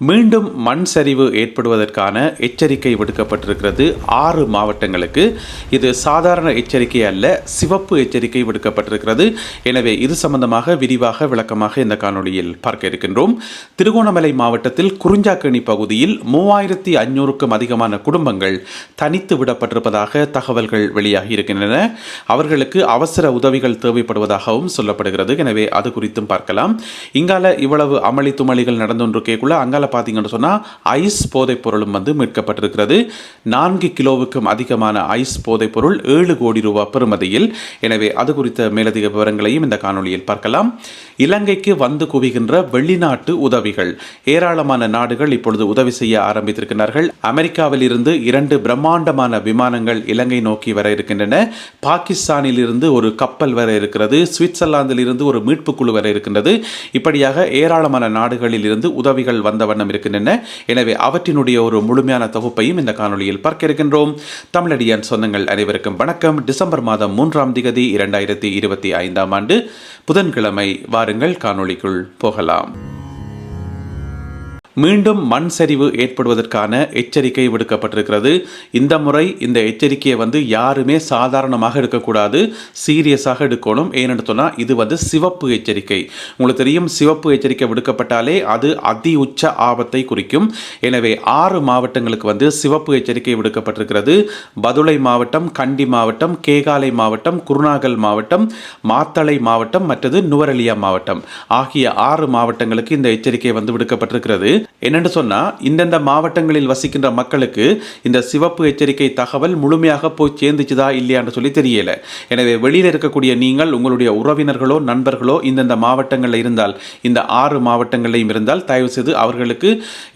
மீண்டும் மண் சரிவு ஏற்படுவதற்கான எச்சரிக்கை விடுக்கப்பட்டிருக்கிறது. ஆறு மாவட்டங்களுக்கு இது சாதாரண எச்சரிக்கை அல்ல சிவப்பு எச்சரிக்கை விடுக்கப்பட்டிருக்கிறது. எனவே இது சம்பந்தமாக விரிவாக விளக்கமாக இந்த காணொளியில் பார்க்க இருக்கின்றோம். திருகோணமலை மாவட்டத்தில் குறிஞ்சாக்கணி பகுதியில் மூவாயிரத்தி ஐநூறுக்கும் அதிகமான குடும்பங்கள் தனித்து விடப்பட்டிருப்பதாக தகவல்கள் வெளியாகி இருக்கின்றன. அவர்களுக்கு அவசர உதவிகள் தேவைப்படுவதாகவும் சொல்லப்படுகிறது. எனவே அது குறித்தும் பார்க்கலாம். இங்கால இவ்வளவு அமளி துமளிகள் நடந்தொன்றிருக்கேக்குள்ள அங்கால பார்த்தீங்கன்னு சொன்னால் ஐஸ் போதைப் பொருளும் வந்து மீட்கப்பட்டிருக்கிறது. நான்கு கிலோவுக்கும் அதிகமான ஐஸ் போதைப் பொருள் ஏழு கோடி ரூபாய் பெறுமதியில். எனவே அது குறித்த மேலதிக விவரங்களையும் இந்த காணொலியில் பார்க்கலாம். இலங்கைக்கு வந்து குவிகின்ற வெளிநாட்டு உதவிகள். ஏராளமான நாடுகள் இப்பொழுது உதவி செய்ய ஆரம்பித்திருக்கிறார்கள் அமெரிக்காவில் இருந்து இரண்டு பிரம்மாண்டமான விமானங்கள் இலங்கை நோக்கி வர இருக்கின்றன. பாகிஸ்தானில் இருந்து ஒரு கப்பல் வர இருக்கிறது. சுவிட்சர்லாந்தில் இருந்து ஒரு மீட்பு குழு வர இருக்கின்றது. இப்படியாக ஏராளமான நாடுகளில் இருந்து உதவிகள் வந்த வண்ணம் இருக்கின்றன. எனவே அவற்றினுடைய ஒரு முழுமையான தொகுப்பையும் இந்த காணொளியில் பார்க்க இருக்கின்றோம். தமிழடியான் சொந்தங்கள் அனைவருக்கும் வணக்கம். டிசம்பர் மாதம் மூன்றாம் திகதி இரண்டாயிரத்தி இருபத்தி ஐந்தாம் ஆண்டு. புதன்கிழமை வாருங்கள் காணொளிக்குள் போகலாம். மீண்டும் மண் சரிவு ஏற்படுவதற்கான எச்சரிக்கை விடுக்கப்பட்டிருக்கிறது. இந்த முறை இந்த எச்சரிக்கையை வந்து யாருமே சாதாரணமாக எடுக்கக்கூடாது. சீரியஸாக எடுக்கணும். ஏன்னு சொன்னால் இது வந்து சிவப்பு எச்சரிக்கை. உங்களுக்கு தெரியும் சிவப்பு எச்சரிக்கை விடுக்கப்பட்டாலே அது அதி உச்ச ஆபத்தை குறிக்கும். எனவே ஆறு மாவட்டங்களுக்கு வந்து சிவப்பு எச்சரிக்கை விடுக்கப்பட்டிருக்கிறது. பதுளை மாவட்டம் கண்டி மாவட்டம் கேகாலை மாவட்டம் குருநாகல் மாவட்டம் மாத்தளை மாவட்டம் மற்றது நுவரலியா மாவட்டம். ஆகிய ஆறு மாவட்டங்களுக்கு இந்த எச்சரிக்கை வந்து விடுக்கப்பட்டிருக்கிறது. என்னென்னு சொன்னால் இந்தந்த மாவட்டங்களில் வசிக்கின்ற மக்களுக்கு இந்த சிவப்பு எச்சரிக்கை தகவல் முழுமையாக போய் சேர்ந்துச்சுதா இல்லையான்னு சொல்லி தெரியல. எனவே வெளியில் இருக்கக்கூடிய நீங்கள் உங்களுடைய உறவினர்களோ நண்பர்களோ இந்தந்த மாவட்டங்களில் இருந்தால் இந்த ஆறு மாவட்டங்களையும் இருந்தால் தயவு செய்து அவர்களுக்கு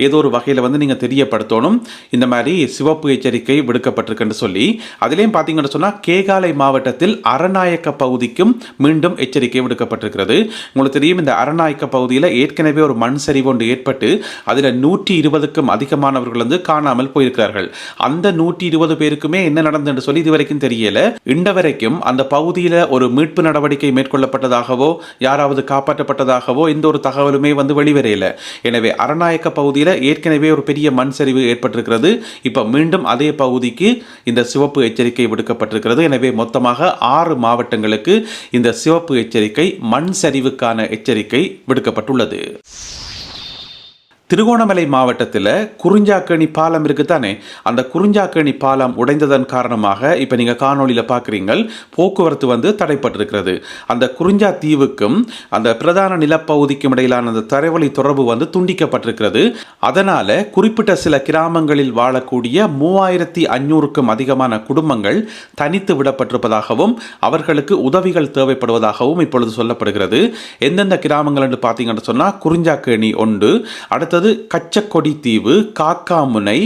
ஏதோ ஒரு வகையில் வந்து நீங்கள் தெரியப்படுத்தணும். இந்த மாதிரி சிவப்பு எச்சரிக்கை விடுக்கப்பட்டிருக்குன்னு சொல்லி அதுலேயும் பார்த்தீங்கன்னு சொன்னால் கேகாலை மாவட்டத்தில் அரநாயக்க பகுதிக்கும் மீண்டும் எச்சரிக்கை விடுக்கப்பட்டிருக்கிறது. உங்களுக்கு தெரியும் இந்த அரநாயக்க பகுதியில் ஏற்கனவே ஒரு மண் சரிவு ஒன்று ஏற்பட்டு அதில் நூற்றி இருபதுக்கும் அதிகமானவர்கள் வந்து காணாமல் போயிருக்கிறார்கள். அந்த நூற்றி இருபது பேருக்குமே என்ன நடந்ததுன்னு சொல்லி இதுவரைக்கும் தெரியல. இன்ற வரைக்கும் அந்த பகுதியில் ஒரு மீட்பு நடவடிக்கை மேற்கொள்ளப்பட்டதாகவோ யாராவது காப்பாற்றப்பட்டதாகவோ எந்த ஒரு தகவலுமே வந்து வெளிவரையில எனவே அரநாயக்க பகுதியில் ஏற்கனவே ஒரு பெரிய மண் சரிவு ஏற்பட்டிருக்கிறது. இப்போ மீண்டும் அதே பகுதிக்கு இந்த சிவப்பு எச்சரிக்கை விடுக்கப்பட்டிருக்கிறது. எனவே மொத்தமாக ஆறு மாவட்டங்களுக்கு இந்த சிவப்பு எச்சரிக்கை மண் சரிவுக்கான எச்சரிக்கை விடுக்கப்பட்டுள்ளது. திருகோணமலை மாவட்டத்தில் குறிஞ்சாக்கணி பாலம் இருக்குதானே? அந்த குறிஞ்சாக்கணி பாலம் உடைந்ததன் காரணமாக இப்போ நீங்கள் காணொலியில் பார்க்குறீங்கள் போக்குவரத்து வந்து தடைப்பட்டிருக்கிறது. அந்த குறிஞ்சா தீவுக்கும் அந்த பிரதான நிலப்பகுதிக்கும் இடையிலான அந்த தரைவழி தொடர்பு வந்து துண்டிக்கப்பட்டிருக்கிறது. அதனால் குறிப்பிட்ட சில கிராமங்களில் வாழக்கூடிய மூவாயிரத்தி ஐநூறுக்கும் அதிகமான குடும்பங்கள் தனித்து விடப்பட்டிருப்பதாகவும் அவர்களுக்கு உதவிகள் தேவைப்படுவதாகவும் இப்பொழுது சொல்லப்படுகிறது. எந்தெந்த கிராமங்கள் என்று பார்த்தீங்கன்னு சொன்னால் குறிஞ்சாக்கணி ஒன்று அடுத்த அடுத்தது கச்சக்கொடி தீவு காக்காமுனை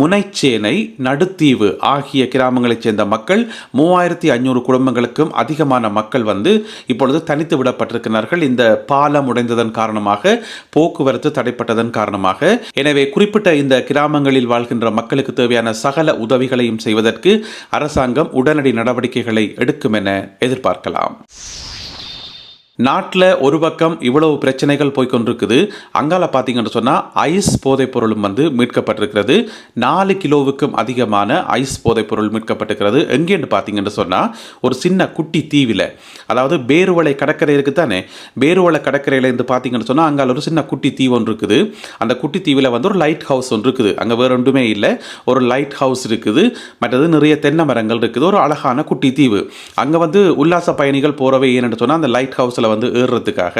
முனைச்சேனை நடுத்தீவு ஆகிய கிராமங்களைச் சேர்ந்த மக்கள் மூவாயிரத்தி ஐநூறு குடும்பங்களுக்கும் அதிகமான மக்கள் வந்து இப்பொழுது தனித்து விடப்பட்டிருக்கிறார்கள். இந்த பாலம் உடைந்ததன் காரணமாக போக்குவரத்து தடைப்பட்டதன் காரணமாக. எனவே குறிப்பிட்ட இந்த கிராமங்களில் வாழ்கின்ற மக்களுக்கு தேவையான சகல உதவிகளையும் செய்வதற்கு அரசாங்கம் உடனடி நடவடிக்கைகளை எடுக்கும் என எதிர்பார்க்கலாம். நாட்டில் ஒரு பக்கம் இவ்வளவு பிரச்சனைகள் போய்கொண்டிருக்குது அங்கால பார்த்தீங்கன்னு சொன்னால் ஐஸ் போதைப் பொருளும் வந்து மீட்கப்பட்டிருக்கிறது. நாலு கிலோவுக்கும் அதிகமான ஐஸ் போதைப் பொருள் மீட்கப்பட்டிருக்கிறது. எங்கேன்னு பார்த்தீங்கன்னு சொன்னால் ஒரு சின்ன குட்டி தீவில். அதாவது பேருவளை கடற்கரை இருக்குது தானே. பேருவளை கடற்கரையில் இருந்து பார்த்தீங்கன்னு சொன்னால் அங்கால ஒரு சின்ன குட்டி தீவு ஒன்று இருக்குது. அந்த குட்டி தீவில் வந்து ஒரு லைட் ஹவுஸ் ஒன்று இருக்குது. அங்கே வேறு ஒன்றுமே இல்லை. ஒரு லைட் ஹவுஸ் இருக்குது. மற்றது நிறைய தென்னை மரங்கள் இருக்குது. ஒரு அழகான குட்டி தீவு. அங்கே வந்து உல்லாச பயணிகள் போகிறவே ஏன்னு சொன்னால் அந்த லைட் ஹவுஸில் மரத்தில் வந்து ஏறுறதுக்காக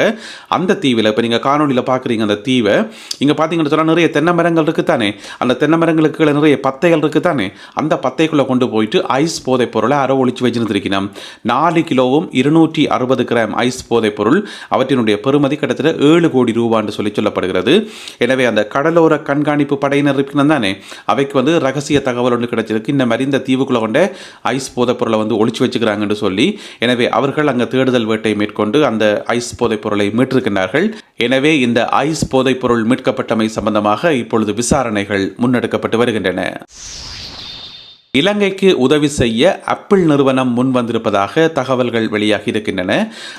அந்த தீவில் இப்போ நீங்கள் காணொலியில் பார்க்குறீங்க அந்த தீவை இங்கே பார்த்தீங்கன்னு சொன்னால் நிறைய தென்னை மரங்கள் இருக்குது தானே அந்த தென்னை மரங்களுக்கு நிறைய பத்தைகள் இருக்குது தானே அந்த பத்தைக்குள்ளே கொண்டு போயிட்டு ஐஸ் போதைப் பொருளை அரை ஒழிச்சு வச்சுருந்துருக்கணும். நாலு கிலோவும் இருநூற்றி அறுபது கிராம் ஐஸ் போதைப் பொருள் அவற்றினுடைய பெருமதி கிட்டத்தட்ட ஏழு கோடி ரூபான்னு சொல்லி சொல்லப்படுகிறது. எனவே அந்த கடலோர கண்காணிப்பு படையினர் இருக்கணும் தானே? அவைக்கு வந்து ரகசிய தகவல் ஒன்று கிடைச்சிருக்கு. இந்த மாதிரி இந்த தீவுக்குள்ளே கொண்ட ஐஸ் போதைப் பொருளை வந்து ஒழிச்சு வச்சுக்கிறாங்கன்னு சொல்லி. எனவே அவர்கள் அங்கே தேடுதல் வேட்டை மேற்கொண்டு அந்த அந்த ஐஸ் போதைப் பொருளை மீட்டிருக்கின்றார்கள். எனவே இந்த ஐஸ் போதைப் பொருள் மீட்கப்பட்டமை சம்பந்தமாக இப்பொழுது விசாரணைகள் முன்னெடுக்கப்பட்டு வருகின்றன. இலங்கைக்கு உதவி செய்ய ஆப்பிள் நிறுவனம் முன் வந்திருப்பதாக தகவல்கள் வெளியாகி இருக்கின்றன.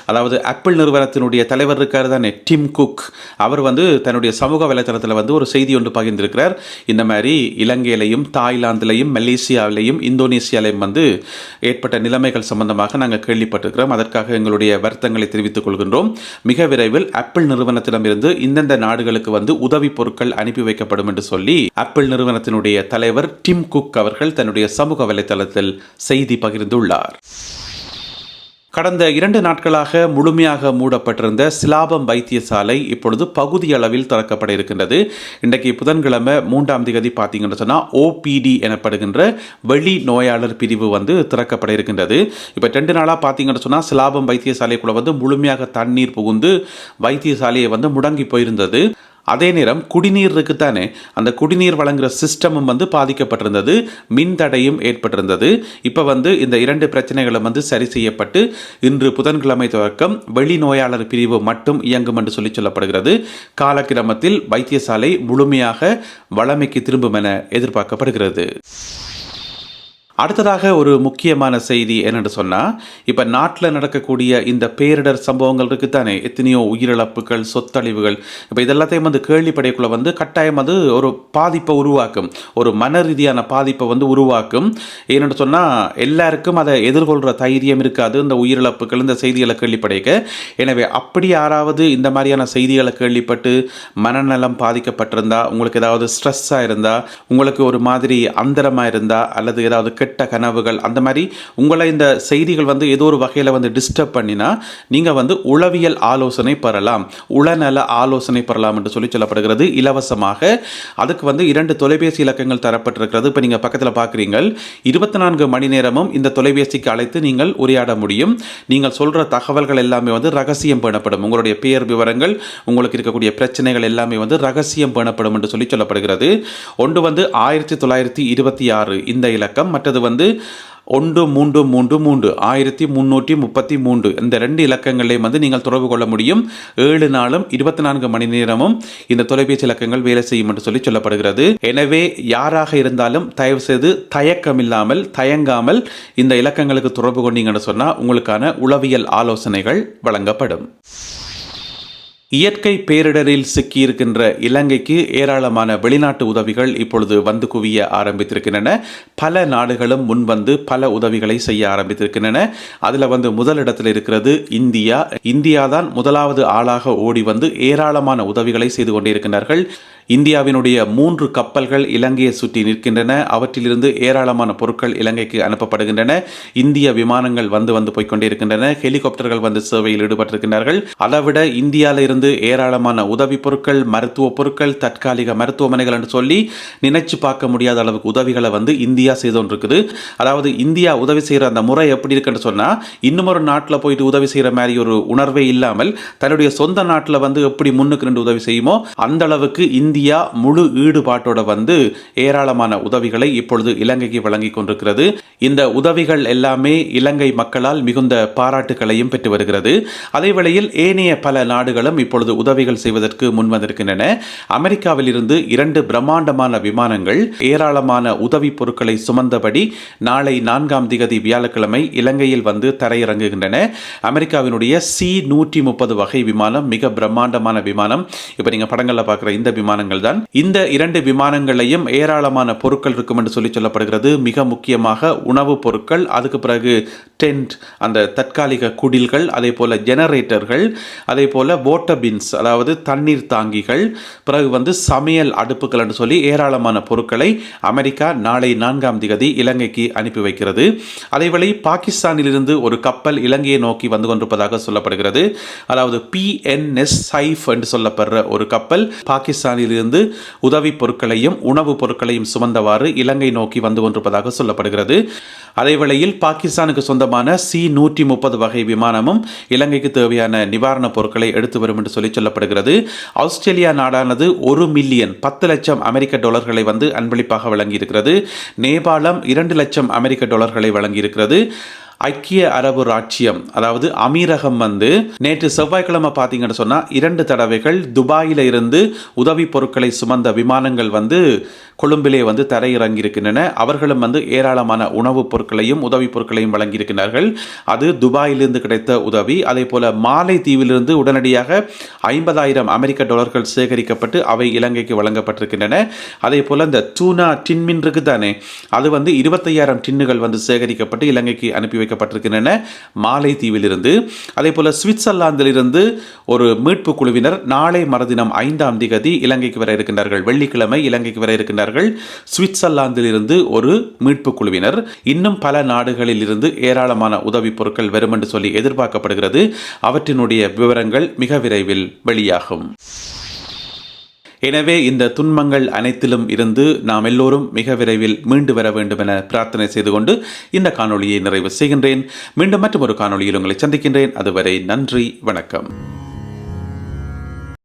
அதாவது ஆப்பிள் நிறுவனத்தினுடைய தலைவர் இருக்கார் தானே டிம் குக் அவர் வந்து தன்னுடைய சமூக வலைத்தளத்தில் வந்து ஒரு செய்தி ஒன்று பகிர்ந்திருக்கிறார். இந்த மாதிரி இலங்கையிலையும் தாய்லாந்திலையும் மலேசியாவிலையும் இந்தோனேசியாவிலையும் வந்து ஏற்பட்ட நிலைமைகள் சம்பந்தமாக நாங்கள் கேள்விப்பட்டிருக்கிறோம். அதற்காக எங்களுடைய வருத்தங்களை தெரிவித்துக் கொள்கின்றோம். மிக விரைவில் ஆப்பிள் நிறுவனத்திடமிருந்து இந்தந்த நாடுகளுக்கு வந்து உதவி பொருட்கள் அனுப்பி வைக்கப்படும் என்று சொல்லி ஆப்பிள் நிறுவனத்தினுடைய தலைவர் டிம் குக் அவர்கள் தன்னுடைய சமூக வலைத்தளத்தில் செய்தி பகிர்ந்துள்ளார். கடந்த இரண்டு நாட்களாக முழுமையாக மூடப்பட்டிருந்த சிலாபம் வைத்தியசாலை இப்பொழுது பகுதி அளவில் திறக்கப்பட இருக்கின்றது. இன்றைக்கு புதன்கிழமை மூன்றாம் தேதி பார்த்தீங்கன்னு சொன்னால் ஓபிடி எனப்படுகின்ற வெளி நோயாளர் பிரிவு வந்து திறக்கப்பட இருக்கின்றது. இப்போ ரெண்டு நாளாக பார்த்தீங்கன்னு சொன்னால் சிலாபம் வைத்தியசாலைக்குள்ள வந்து முழுமையாக தண்ணீர் புகுந்து வைத்தியசாலையை வந்து முடங்கி போயிருந்தது. அதே நேரம் குடிநீர் இருக்குத்தானே? அந்த குடிநீர் வழங்குகிற சிஸ்டமும் வந்து பாதிக்கப்பட்டிருந்தது. மின் தடையும் ஏற்பட்டிருந்தது. இப்போ வந்து இந்த இரண்டு பிரச்சனைகளும் வந்து சரி செய்யப்பட்டு இன்று புதன்கிழமை தொடக்கம் வெளி நோயாளர் பிரிவு மட்டும் இயங்கும் என்று சொல்லி சொல்லப்படுகிறது. காலக்கிரமத்தில் வைத்தியசாலை முழுமையாக வளமைக்கு திரும்பும் என எதிர்பார்க்கப்படுகிறது. அடுத்ததாக ஒரு முக்கியமான செய்தி என்னென்னு சொன்னால் இப்போ நாட்டில் நடக்கக்கூடிய இந்த பேரிடர் சம்பவங்கள் இருக்குத்தானே எத்தனையோ உயிரிழப்புகள் சொத்தழிவுகள். இப்போ இதெல்லாத்தையும் வந்து கேள்விப்படைக்குள்ளே வந்து கட்டாயம் அது ஒரு பாதிப்பை உருவாக்கும். ஒரு மன ரீதியான பாதிப்பை வந்து உருவாக்கும். ஏன்னு சொன்னால் எல்லாருக்கும் அதை எதிர்கொள்கிற தைரியம் இருக்காது. இந்த உயிரிழப்புகள் இந்த செய்திகளை கேள்விப்படைக்க. எனவே அப்படி யாராவது இந்த மாதிரியான செய்திகளை கேள்விப்பட்டு மனநலம் பாதிக்கப்பட்டிருந்தா உங்களுக்கு ஏதாவது ஸ்ட்ரெஸ்ஸாக இருந்தால் உங்களுக்கு ஒரு மாதிரி அந்தரமாக இருந்தால் அல்லது ஏதாவது கெட்ட கனவுகள் அந்த மாதிரி உங்களை இந்த செய்திகள் வந்து ஏதோ ஒரு வகையில் வந்து டிஸ்டர்ப் பண்ணினா நீங்கள் வந்து உளவியல் ஆலோசனை பெறலாம் உளநல ஆலோசனை பெறலாம் என்று சொல்லி சொல்லப்படுகிறது. இலவசமாக அதுக்கு வந்து இரண்டு தொலைபேசி இலக்கங்கள் தரப்பட்டிருக்கிறது. இப்போ நீங்கள் பக்கத்தில் பார்க்குறீங்க இருபத்தி நான்கு மணி நேரமும் இந்த தொலைபேசிக்கு அழைத்து நீங்கள் உரையாட முடியும். நீங்கள் சொல்கிற தகவல்கள் எல்லாமே வந்து ரகசியம் பேணப்படும். உங்களுடைய பெயர் விவரங்கள் உங்களுக்கு இருக்கக்கூடிய பிரச்சனைகள் எல்லாமே வந்து ரகசியம் பேணப்படும் என்று சொல்லி சொல்லப்படுகிறது. ஒன்று வந்து ஆயிரத்தி தொள்ளாயிரத்தி இருபத்தி ஆறு இந்த இலக்கம் மற்றது வந்து ஒன்று மூன்று மூன்று மூன்று. ஆயிரத்தி முந்நூற்றி முப்பத்தி மூன்று. இந்த ரெண்டு இலக்கங்களையும் வந்து நீங்கள் தொடர்பு கொள்ள முடியும். ஏழு நாளும் இருபத்தி நான்கு மணி நேரமும் இந்த தொலைபேசி இலக்கங்கள் வேலை செய்யும் என்று சொல்லி சொல்லப்படுகிறது. எனவே யாராக இருந்தாலும் தயவு செய்து தயக்கம் இல்லாமல் தயங்காமல் இந்த இலக்கங்களுக்கு தொடர்பு கொண்டீங்கன்னு சொன்னால் உங்களுக்கான உளவியல் ஆலோசனைகள் வழங்கப்படும். இயற்கை பேரிடரில் சிக்கியிருக்கின்ற இலங்கைக்கு ஏராளமான வெளிநாட்டு உதவிகள் இப்பொழுது வந்து குவிய ஆரம்பித்திருக்கின்றன. பல நாடுகளும் முன்வந்து பல உதவிகளை செய்ய ஆரம்பித்திருக்கின்றன. அதில் வந்து முதலிடத்தில் இருக்கிறது இந்தியா. இந்தியா தான் முதலாவது ஆளாக ஓடி வந்து ஏராளமான உதவிகளை செய்து கொண்டிருக்கிறார்கள் இந்தியாவினுடைய மூன்று கப்பல்கள் இலங்கையை சுற்றி நிற்கின்றன. அவற்றிலிருந்து ஏராளமான பொருட்கள் இலங்கைக்கு அனுப்பப்படுகின்றன. இந்திய விமானங்கள் வந்து வந்து போய்கொண்டிருக்கின்றன ஹெலிகாப்டர்கள் வந்து சேவையில் ஈடுபட்டிருக்கின்றார்கள். அதைவிட இந்தியாவில் இருந்து ஏராளமான உதவி பொருட்கள் மருத்துவ பொருட்கள் தற்காலிக மருத்துவமனைகள் என்று சொல்லி நினைச்சு பார்க்க முடியாத அளவுக்கு உதவிகளை வந்து இந்தியா செய்து கொண்டிருக்குது அதாவது இந்தியா உதவி செய்கிற அந்த முறை எப்படி இருக்குன்னு சொன்னால் இன்னும் ஒரு நாட்டில் போயிட்டு உதவி செய்கிற மாதிரி ஒரு உணர்வே இல்லாமல் தன்னுடைய சொந்த நாட்டில் வந்து எப்படி முன்னுக்கு ரெண்டு உதவி செய்யுமோ அந்த அளவுக்கு இந்தியா முழு ஈடுபாட்டோட வந்து ஏராளமான உதவிகளை இப்பொழுது இலங்கைக்கு வழங்கி கொண்டிருக்கிறது. இந்த உதவிகள் எல்லாமே இலங்கை மக்களால் மிகுந்த பாராட்டுகளையும் பெற்று வருகிறது. அதே வேளையில் ஏனைய பல நாடுகளும் இப்பொழுது உதவிகள் செய்வதற்கு முன்வந்திருக்கின்றன. அமெரிக்காவில் இருந்து இரண்டு பிரம்மாண்டமான விமானங்கள் ஏராளமான உதவி பொருட்களை சுமந்தபடி நாளை நான்காம் திகதி வியாழக்கிழமை இலங்கையில் வந்து தரையிறங்குகின்றன. அமெரிக்காவினுடைய சி நூற்றி முப்பது வகை விமானம் மிக பிரம்மாண்டமான விமானம். இப்போ நீங்கள் படங்களில் பார்க்குற இந்த விமானங்கள் தான். இந்த இரண்டு விமானங்களையும் ஏராளமான பொருட்கள் இருக்கும் என்று சொல்லி சொல்லப்படுகிறது. மிக முக்கியமாக உணவுப் பொருட்கள் அதுக்கு பிறகு டென்ட் அந்த தற்காலிக குடில்கள் அதே போல் ஜெனரேட்டர்கள் அதே போல் வாட்டர் பின்ஸ் அதாவது தண்ணீர் தாங்கிகள் பிறகு வந்து சமையல் அடுப்புகள் என்று சொல்லி ஏராளமான பொருட்களை அமெரிக்கா நாளை நான்காம் திகதி இலங்கைக்கு அனுப்பி வைக்கிறது. அதேவேளை பாகிஸ்தானிலிருந்து ஒரு கப்பல் இலங்கையை நோக்கி வந்து கொண்டிருப்பதாக சொல்லப்படுகிறது. அதாவது பிஎன்எஸ் சைஃப் என்று சொல்லப்படுற ஒரு கப்பல் பாகிஸ்தானிலிருந்து உதவி பொருட்களையும் உணவுப் பொருட்களையும் சுமந்தவாறு இலங்கை நோக்கி வந்து கொண்டிருப்பதாக சொல்லப்படுகிறது. அதேவேளையில் பாகிஸ்தானுக்கு சொந்த சொந்தமான சி நூற்றி முப்பது வகை விமானமும் இலங்கைக்கு தேவையான நிவாரணப் பொருட்களை எடுத்து வரும் என்று சொல்லி சொல்லப்படுகிறது. ஆஸ்திரேலியா நாடானது ஒரு மில்லியன் பத்து லட்சம் அமெரிக்க டாலர்களை வந்து அன்பளிப்பாக வழங்கியிருக்கிறது. நேபாளம் இரண்டு லட்சம் அமெரிக்க டாலர்களை வழங்கியிருக்கிறது. ஐக்கிய அரபு ராச்சியம் அதாவது அமீரகம் வந்து நேற்று செவ்வாய்க்கிழமை பார்த்தீங்கன்னு சொன்னால் இரண்டு தடவைகள் துபாயில் இருந்து உதவி பொருட்களை சுமந்த விமானங்கள் வந்து கொழும்பிலே வந்து தரையிறங்கியிருக்கின்றன. அவர்களும் வந்து ஏராளமான உணவுப் பொருட்களையும் உதவிப் பொருட்களையும் வழங்கியிருக்கிறார்கள். அது துபாயிலிருந்து கிடைத்த உதவி. அதே போல மாலை தீவிலிருந்து உடனடியாக ஐம்பதாயிரம் அமெரிக்க டாலர்கள் சேகரிக்கப்பட்டு அவை இலங்கைக்கு வழங்கப்பட்டிருக்கின்றன. அதே போல இந்த டூனா டின்மின் இருக்கு தானே அது வந்து இருபத்தையாயிரம் டின்னுகள் வந்து சேகரிக்கப்பட்டு இலங்கைக்கு அனுப்பி வைக்கப்பட்டிருக்கின்றன மாலை தீவிலிருந்து அதே போல சுவிட்சர்லாந்திலிருந்து ஒரு மீட்பு குழுவினர் நாளை மறுதினம் ஐந்தாம் திகதி இலங்கைக்கு வர இருக்கின்றார்கள். வெள்ளிக்கிழமை இலங்கைக்கு வர இருக்கின்றார்கள். சுவிட்சர்லாந்திலிருந்து ஒரு மீட்பு குழுவினர். இன்னும் பல நாடுகளில் இருந்து ஏராளமான உதவிப் பொருட்கள் வரும் என்று சொல்லி எதிர்பார்க்கப்படுகிறது. அவற்றினுடைய விவரங்கள் மிக விரைவில் வெளியாகும். எனவே இந்த துன்பங்கள் அனைத்திலும் இருந்து நாம் எல்லோரும் மிக விரைவில் மீண்டு வர வேண்டும் என பிரார்த்தனை செய்து கொண்டு இந்த காணொலியை நிறைவு செய்கின்றேன். மீண்டும் மற்றும் ஒரு காணொலியில் உங்களை சந்திக்கின்றேன். அதுவரை நன்றி வணக்கம்.